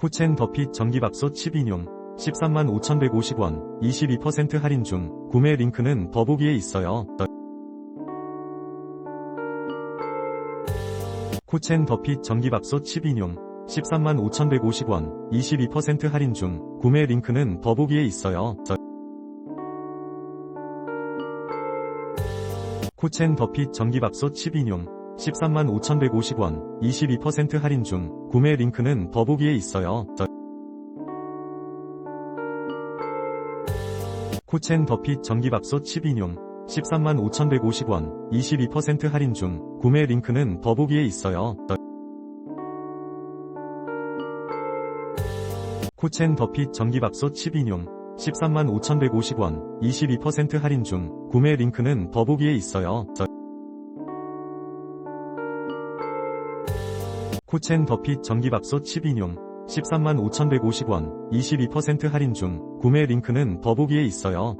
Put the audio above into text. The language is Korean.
코첸 더핏 전기밥솥 10인용 13만 5,150원 22% 할인 중 구매 링크는 더보기에 있어요. 코첸 더핏 전기밥솥 10인용 13만 5,150원 22% 할인 중 구매 링크는 더보기에 있어요. 코첸 더핏 전기밥솥 10인용 13만 5,150원 22% 할인 중 구매 링크는 더보기에 있어요. 코첸 더핏 전기밥솥 10인용 13만 5,150원 22% 할인 중 구매 링크는 더보기에 있어요. 코첸 더핏 전기밥솥 10인용 13만 5,150원 22% 할인 중 구매 링크는 더보기에 있어요. 코첸 더핏 전기밥솥 10인용 13만 5,150원 22% 할인 중 구매 링크는 더보기에 있어요.